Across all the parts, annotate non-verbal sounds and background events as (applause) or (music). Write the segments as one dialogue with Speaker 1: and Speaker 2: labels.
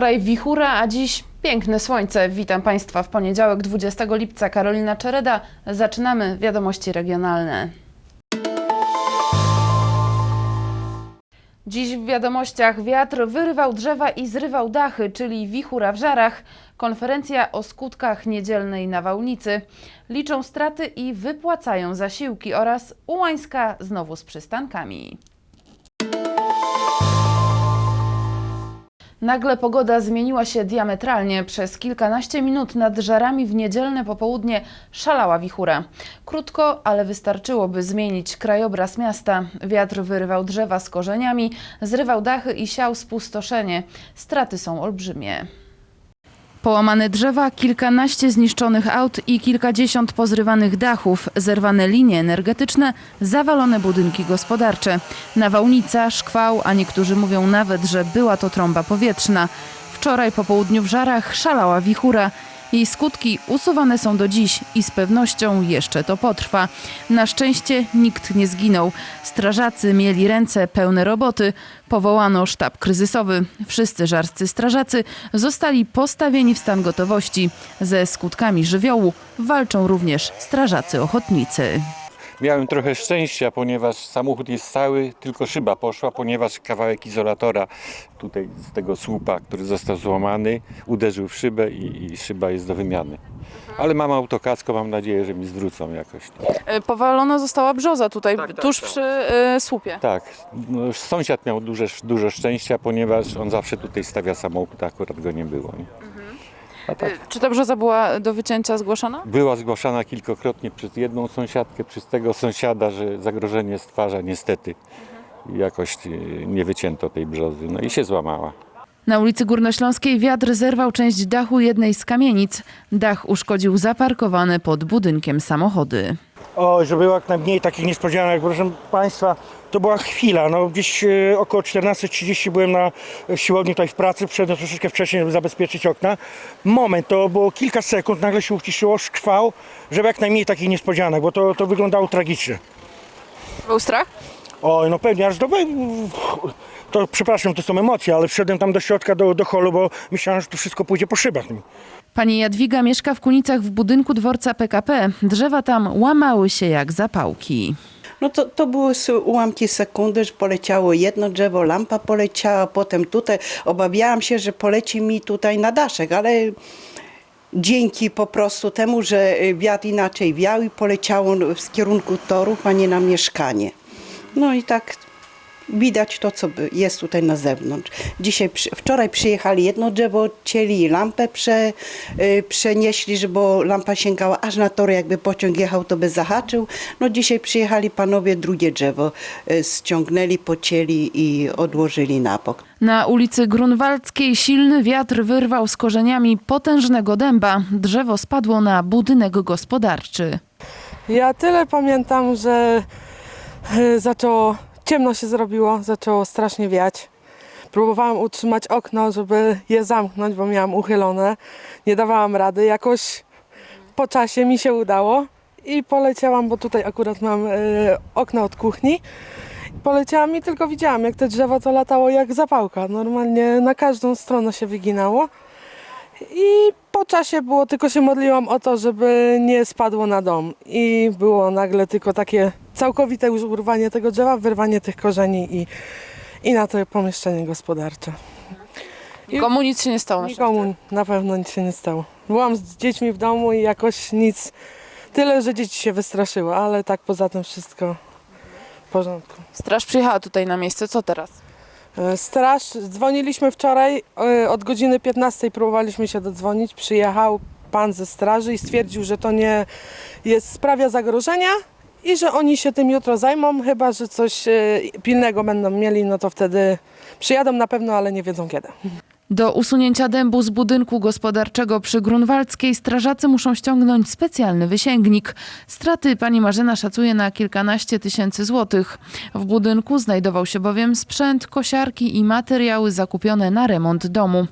Speaker 1: Wczoraj wichura, a dziś piękne słońce. Witam Państwa w poniedziałek 20 lipca. Karolina Czereda. Zaczynamy wiadomości regionalne. Dziś w wiadomościach wiatr wyrywał drzewa i zrywał dachy, czyli wichura w żarach. Konferencja o skutkach niedzielnej nawałnicy. Liczą straty i wypłacają zasiłki oraz Ułańska znowu z przystankami. Nagle pogoda zmieniła się diametralnie. Przez kilkanaście minut nad żarami w niedzielne popołudnie szalała wichura. Krótko, ale wystarczyło, by zmienić krajobraz miasta. Wiatr wyrywał drzewa z korzeniami, zrywał dachy i siał spustoszenie. Straty są olbrzymie. Połamane drzewa, kilkanaście zniszczonych aut i kilkadziesiąt pozrywanych dachów, zerwane linie energetyczne, zawalone budynki gospodarcze. Nawałnica, szkwał, a niektórzy mówią nawet, że była to trąba powietrzna. Wczoraj po południu w Żarach szalała wichura. Jej skutki usuwane są do dziś i z pewnością jeszcze to potrwa. Na szczęście nikt nie zginął. Strażacy mieli ręce pełne roboty. Powołano sztab kryzysowy. Wszyscy żarscy strażacy zostali postawieni w stan gotowości. Ze skutkami żywiołu walczą również strażacy ochotnicy.
Speaker 2: Miałem trochę szczęścia, ponieważ samochód jest cały, tylko szyba poszła, ponieważ kawałek izolatora tutaj z tego słupa, który został złamany, uderzył w szybę i, i szyba jest do wymiany. Ale mam autokasko, mam nadzieję, że mi zwrócą jakoś.
Speaker 1: Powalona została brzoza tutaj,
Speaker 2: Tak, tak,
Speaker 1: tuż
Speaker 2: tak.
Speaker 1: przy słupie.
Speaker 2: Tak, no, sąsiad miał duże, dużo szczęścia, ponieważ on zawsze tutaj stawia samochód, a akurat go nie było. Nie? Tak,
Speaker 1: Czy ta brzoza była do wycięcia zgłoszona?
Speaker 2: była zgłaszana kilkakrotnie przez jedną sąsiadkę, przez tego sąsiada, że zagrożenie stwarza niestety. Jakoś e, nie wycięto tej brzozy, no i się złamała.
Speaker 1: Na ulicy Górnośląskiej wiatr zerwał część dachu jednej z kamienic. Dach uszkodził zaparkowane pod budynkiem samochody.
Speaker 3: O, żeby było jak najmniej takich niespodzianek, proszę Państwa, to była chwila, no gdzieś e, około 14.30 byłem na siłowni tutaj w pracy, przyszedłem troszeczkę wcześniej, żeby zabezpieczyć okna. Moment, to było kilka sekund, nagle się uciszyło, szkwał, żeby jak najmniej takich niespodzianek, bo to, to wyglądało tragicznie.
Speaker 1: Był strach?
Speaker 3: Oj, no pewnie, aż do... To przepraszam, to są emocje, ale wszedłem tam do środka, do, do holu, bo myślałem, że to wszystko pójdzie po szybach.
Speaker 1: Pani Jadwiga mieszka w Kunicach w budynku dworca PKP. Drzewa tam łamały się jak zapałki.
Speaker 4: No to, to były ułamki sekundy, że poleciało jedno drzewo, lampa poleciała, potem tutaj obawiałam się, że poleci mi tutaj na daszek, ale dzięki po prostu temu, że y, wiatr inaczej wiał i poleciało z kierunku torów, a nie na mieszkanie. No i tak widać to, co jest tutaj na zewnątrz. Dzisiaj, wczoraj przyjechali jedno drzewo, odcięli i lampę prze, y, przenieśli, żeby bo lampa sięgała aż na tory, jakby pociąg jechał, to by zahaczył. No dzisiaj przyjechali panowie, drugie drzewo y, ściągnęli, pocięli i odłożyli na bok.
Speaker 1: Na ulicy Grunwaldzkiej silny wiatr wyrwał z korzeniami potężnego dęba. Drzewo spadło na budynek gospodarczy.
Speaker 5: Ja tyle pamiętam, że e, zaczęło, ciemno się zrobiło, zaczęło strasznie wiać. Próbowałam utrzymać okno, żeby je zamknąć, bo miałam uchylone. Nie dawałam rady. Jakoś po czasie mi się udało i poleciałam, bo tutaj akurat mam e, okno od kuchni. Poleciałam i tylko widziałam, jak te drzewo to latało jak zapałka. Normalnie na każdą stronę się wyginało. I po czasie było, tylko się modliłam o to, żeby nie spadło na dom. I było nagle tylko takie całkowite już urwanie tego drzewa, wyrwanie tych korzeni i, i na to pomieszczenie gospodarcze.
Speaker 1: Nikomu nic się nie stało. na szczęście.
Speaker 5: Nikomu na pewno nic się nie stało. Byłam z dziećmi w domu i jakoś nic, tyle, że dzieci się wystraszyły, ale tak poza tym wszystko w porządku.
Speaker 1: Straż przyjechała tutaj na miejsce. Co teraz?
Speaker 5: E, Straż, dzwoniliśmy wczoraj, e, od godziny 15 próbowaliśmy się dodzwonić. Przyjechał pan ze straży i stwierdził, że to nie jest, sprawia zagrożenia i że oni się tym jutro zajmą, chyba że coś e, pilnego będą mieli, no to wtedy przyjadą na pewno, ale nie wiedzą kiedy.
Speaker 1: Do usunięcia dębu z budynku gospodarczego przy Grunwaldzkiej strażacy muszą ściągnąć specjalny wysięgnik. Straty pani Marzena szacuje na kilkanaście tysięcy złotych. W budynku znajdował się bowiem sprzęt, kosiarki i materiały zakupione na remont domu.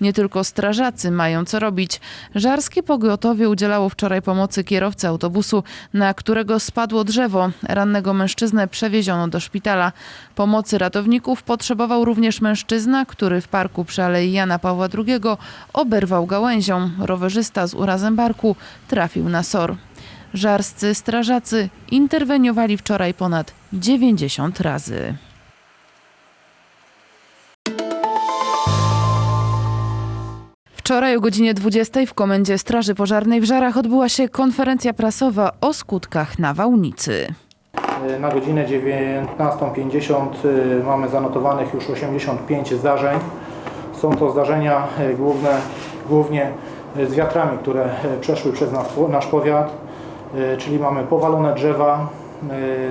Speaker 1: Nie tylko strażacy mają co robić. Żarskie pogotowie udzielało wczoraj pomocy kierowcy autobusu, na którego spadło drzewo. Rannego mężczyznę przewieziono do szpitala. Pomocy ratowników potrzebował również mężczyzna, który w parku przy Alei Jana Pawła II oberwał gałęzią. Rowerzysta z urazem barku trafił na SOR. Żarscy strażacy interweniowali wczoraj ponad 90 razy. Wczoraj o godzinie 20 w Komendzie Straży Pożarnej w Żarach odbyła się konferencja prasowa o skutkach nawałnicy.
Speaker 6: Na godzinę 19.50 y, mamy zanotowanych już 85 zdarzeń. Są to zdarzenia y, główne, głównie y, z wiatrami, które y, przeszły przez nas, nasz powiat, czyli mamy powalone drzewa,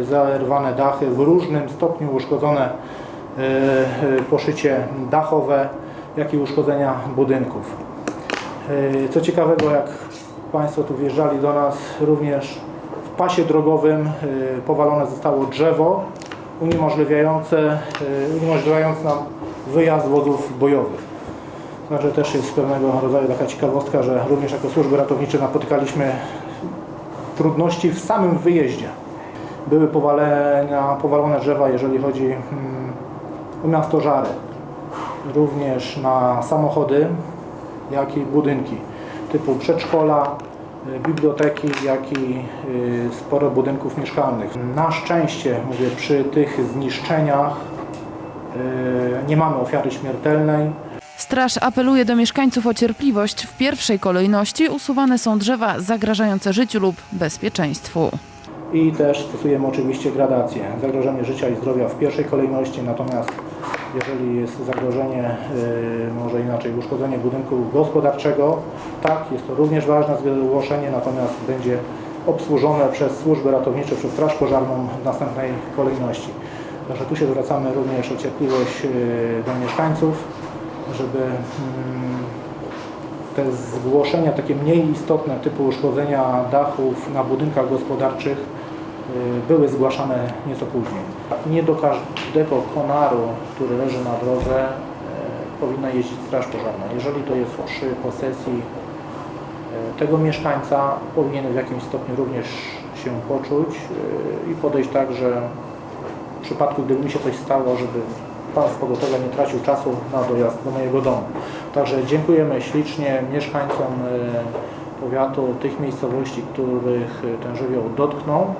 Speaker 6: zerwane dachy, w różnym stopniu uszkodzone poszycie dachowe, jak i uszkodzenia budynków. Co ciekawego, jak Państwo tu wjeżdżali do nas, również w pasie drogowym powalone zostało drzewo uniemożliwiające, y, uniemożliwiając nam wyjazd wozów bojowych. Także też jest pewnego rodzaju taka ciekawostka, że również jako służby ratownicze napotykaliśmy trudności w samym wyjeździe. Były powalenia, powalone drzewa, jeżeli chodzi mm, o miasto Żary. Również na samochody, jak i budynki typu przedszkola, y, biblioteki, jak i y, sporo budynków mieszkalnych. Na szczęście, mówię, przy tych zniszczeniach nie mamy ofiary śmiertelnej.
Speaker 1: Straż apeluje do mieszkańców o cierpliwość. W pierwszej kolejności usuwane są drzewa zagrażające życiu lub bezpieczeństwu.
Speaker 6: I też stosujemy oczywiście gradację. Zagrożenie życia i zdrowia w pierwszej kolejności, natomiast jeżeli jest zagrożenie, y, może inaczej, uszkodzenie budynku gospodarczego, tak, jest to również ważne zgłoszenie, natomiast będzie obsłużone przez służby ratownicze, przez Straż Pożarną w następnej kolejności. Także tu się zwracamy również o cierpliwość y, do mieszkańców, żeby mm, te zgłoszenia takie mniej istotne typu uszkodzenia dachów na budynkach gospodarczych y, były zgłaszane nieco później. Nie do każdego konaru, który leży na drodze y, powinna jeździć straż pożarna. Jeżeli to jest przy posesji tego mieszkańca, powinien w jakimś stopniu również się poczuć i podejść tak, że przypadku gdyby mi się coś stało, żeby Pan z pogotowia nie tracił czasu na dojazd do mojego domu. Także dziękujemy ślicznie mieszkańcom e, powiatu, tych miejscowości, których e, ten żywioł dotknął,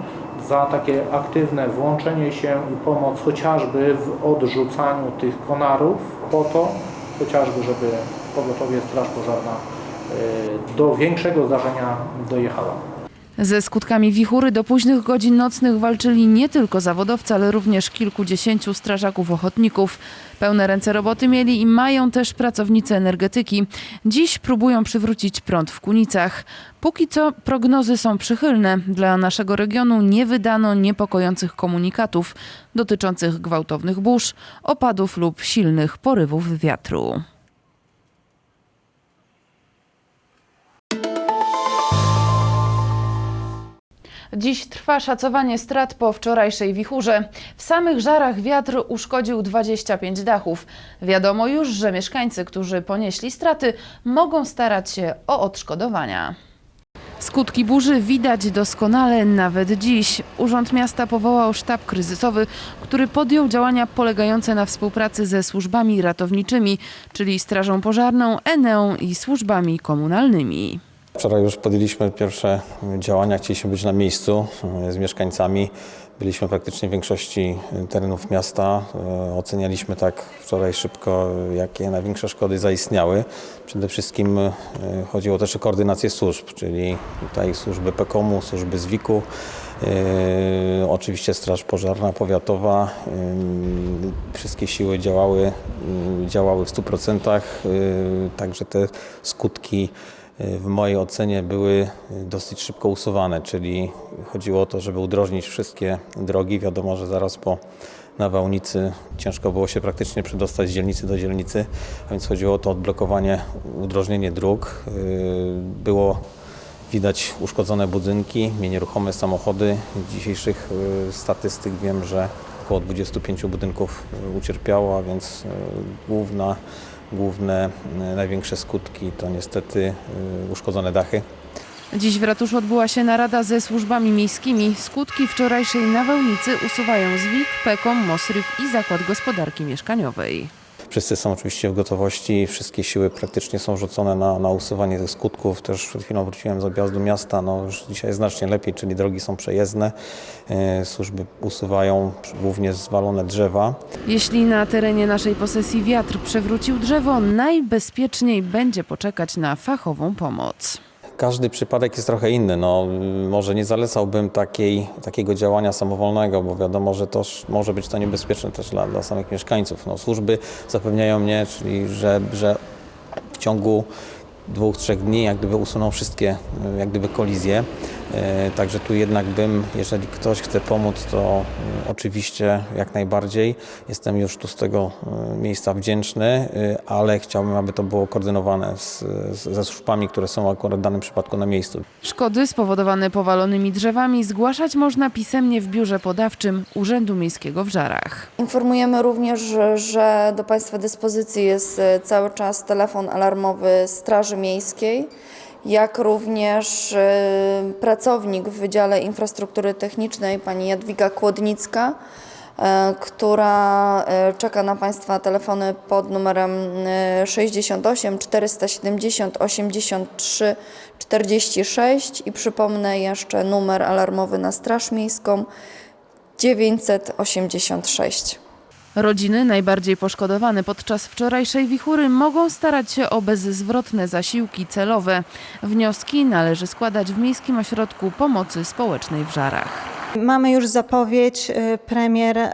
Speaker 6: za takie aktywne włączenie się i pomoc chociażby w odrzucaniu tych konarów po to, chociażby, żeby pogotowie Straż Pożarna e, do większego zdarzenia dojechała.
Speaker 1: Ze skutkami wichury do późnych godzin nocnych walczyli nie tylko zawodowcy, ale również kilkudziesięciu strażaków ochotników. Pełne ręce roboty mieli i mają też pracownicy energetyki. Dziś próbują przywrócić prąd w Kunicach. Póki co prognozy są przychylne. Dla naszego regionu nie wydano niepokojących komunikatów dotyczących gwałtownych burz, opadów lub silnych porywów wiatru. Dziś trwa szacowanie strat po wczorajszej wichurze. W samych żarach wiatr uszkodził 25 dachów. Wiadomo już, że mieszkańcy, którzy ponieśli straty, mogą starać się o odszkodowania. Skutki burzy widać doskonale nawet dziś. Urząd Miasta powołał sztab kryzysowy, który podjął działania polegające na współpracy ze służbami ratowniczymi, czyli Strażą Pożarną, Eneą i służbami komunalnymi.
Speaker 7: Wczoraj już podjęliśmy pierwsze działania, chcieliśmy być na miejscu e, z mieszkańcami. Byliśmy praktycznie w większości terenów miasta. E, Ocenialiśmy tak wczoraj szybko, jakie największe szkody zaistniały. Przede wszystkim e, chodziło też o koordynację służb, czyli tutaj służby PEKOM-u, służby ZWIK-u, e, oczywiście Straż Pożarna Powiatowa. e, Wszystkie siły działały, e, działały w 100%, e, także te skutki w mojej ocenie były dosyć szybko usuwane, czyli chodziło o to, żeby udrożnić wszystkie drogi. Wiadomo, że zaraz po nawałnicy ciężko było się praktycznie przedostać z dzielnicy do dzielnicy, a więc chodziło o to odblokowanie, udrożnienie dróg. Yy, Było widać uszkodzone budynki, nieruchome samochody. Z dzisiejszych yy, statystyk wiem, że około 25 budynków yy, ucierpiało, a więc główna Główne, y, największe skutki to niestety y, uszkodzone dachy.
Speaker 1: Dziś w ratuszu odbyła się narada ze służbami miejskimi. Skutki wczorajszej nawałnicy usuwają ZWIK, PEKOM, MOSRYW i Zakład Gospodarki Mieszkaniowej.
Speaker 7: Wszyscy są oczywiście w gotowości, wszystkie siły praktycznie są rzucone na, na usuwanie tych skutków. Też przed chwilą wróciłem z objazdu miasta, no już dzisiaj znacznie lepiej, czyli drogi są przejezdne, e, służby usuwają głównie zwalone drzewa.
Speaker 1: Jeśli na terenie naszej posesji wiatr przewrócił drzewo, najbezpieczniej będzie poczekać na fachową pomoc.
Speaker 7: Każdy przypadek jest trochę inny. No, może nie zalecałbym takiej, takiego działania samowolnego, bo wiadomo, że to może być to niebezpieczne też dla, dla samych mieszkańców. No, służby zapewniają mnie, czyli że, że w ciągu dwóch, trzech dni jak gdyby usuną wszystkie jak gdyby kolizje. E, Także tu jednak bym, jeżeli ktoś chce pomóc, to y, oczywiście jak najbardziej. Jestem już tu z tego y, miejsca wdzięczny, ale chciałbym, aby to było koordynowane z, z, ze służbami, które są akurat w danym przypadku na miejscu.
Speaker 1: Szkody spowodowane powalonymi drzewami zgłaszać można pisemnie w biurze podawczym Urzędu Miejskiego w Żarach.
Speaker 8: Informujemy również, że- do Państwa dyspozycji jest e, cały czas telefon alarmowy Straży Miejskiej, jak również e, pracownik w Wydziale Infrastruktury Technicznej, pani Jadwiga Kłodnicka, e, która e, czeka na Państwa telefony pod numerem e, 68 470 83 46 i przypomnę jeszcze numer alarmowy na Straż Miejską 986.
Speaker 1: Rodziny najbardziej poszkodowane podczas wczorajszej wichury mogą starać się o bezzwrotne zasiłki celowe. Wnioski należy składać w Miejskim Ośrodku Pomocy Społecznej w Żarach.
Speaker 9: Mamy już zapowiedź y, premier, y,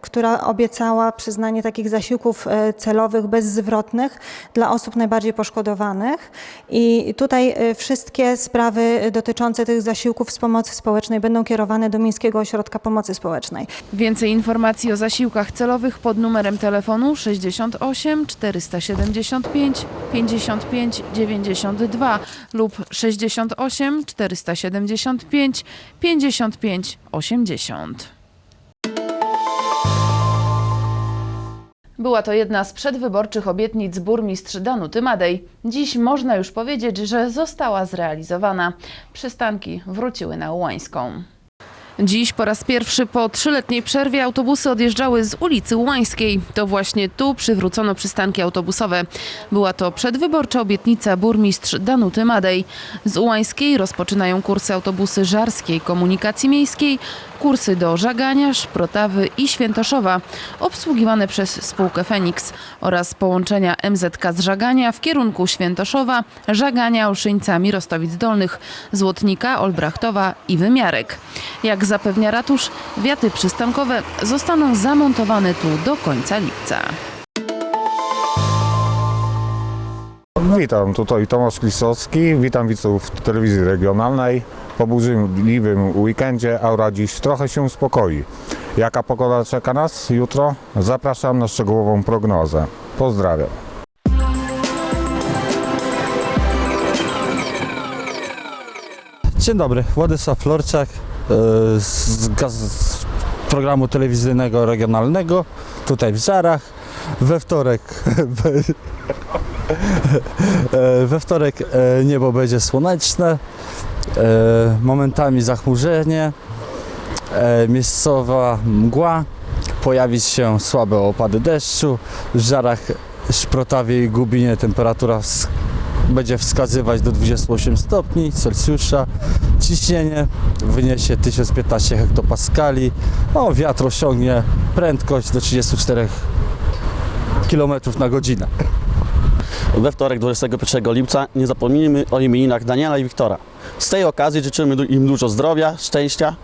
Speaker 9: która obiecała przyznanie takich zasiłków y, celowych bezzwrotnych dla osób najbardziej poszkodowanych. I tutaj wszystkie sprawy dotyczące tych zasiłków z pomocy społecznej będą kierowane do Miejskiego Ośrodka Pomocy Społecznej.
Speaker 1: Więcej informacji o zasiłkach celowych pod numerem telefonu 68 475 55 92 lub 68 475 55 80. Była to jedna z przedwyborczych obietnic burmistrz Danuty Madej. Dziś można już powiedzieć, że została zrealizowana. Przystanki wróciły na Ułańską. Dziś po raz pierwszy po trzyletniej przerwie autobusy odjeżdżały z ulicy Łańskiej. To właśnie tu przywrócono przystanki autobusowe. Była to przedwyborcza obietnica burmistrz Danuty Madej. Z Ułańskiej rozpoczynają kursy autobusy żarskiej komunikacji miejskiej, kursy do Żagania, Szprotawy i Świętoszowa, obsługiwane przez spółkę Feniks oraz połączenia MZK z Żagania w kierunku Świętoszowa, Żagania, Olszyńca, Mirostowic Dolnych, Złotnika, Olbrachtowa i Wymiarek. Jak zapewnia ratusz, wiaty przystankowe zostaną zamontowane tu do końca lipca.
Speaker 10: Witam, tutaj Tomasz Klisowski, witam widzów telewizji regionalnej. Po burzliwym weekendzie aura dziś trochę się uspokoi. Jaka pogoda czeka nas jutro? Zapraszam na szczegółową prognozę. Pozdrawiam.
Speaker 11: Dzień dobry, Władysław Florczak e, z, z programu telewizyjnego regionalnego tutaj w Żarach. We wtorek (laughs) e, we wtorek e, niebo będzie słoneczne, momentami zachmurzenie, e, miejscowa mgła, pojawi się słabe opady deszczu. W Żarach, Szprotawie i Gubinie temperatura będzie wskazywać do 28 stopni Celsjusza. Ciśnienie wyniesie 1015 hektopaskali. No, wiatr osiągnie prędkość do 34 km na godzinę.
Speaker 12: We wtorek 21 lipca nie zapomnijmy o imieninach Daniela i Wiktora. Z tej okazji życzymy im dużo zdrowia, szczęścia.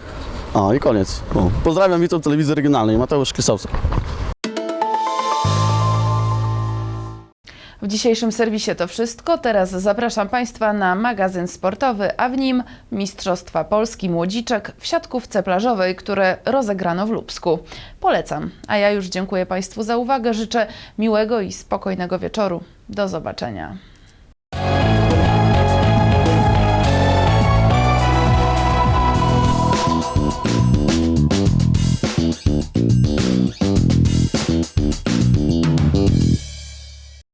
Speaker 12: O i koniec. Pozdrawiam widzów telewizji regionalnej, Mateusz Krysowski.
Speaker 1: W dzisiejszym serwisie to wszystko. Teraz zapraszam Państwa na magazyn sportowy, a w nim Mistrzostwa Polski Młodziczek w siatkówce plażowej, które rozegrano w Lubsku. Polecam. A ja już dziękuję Państwu za uwagę. Życzę miłego i spokojnego wieczoru. Do zobaczenia.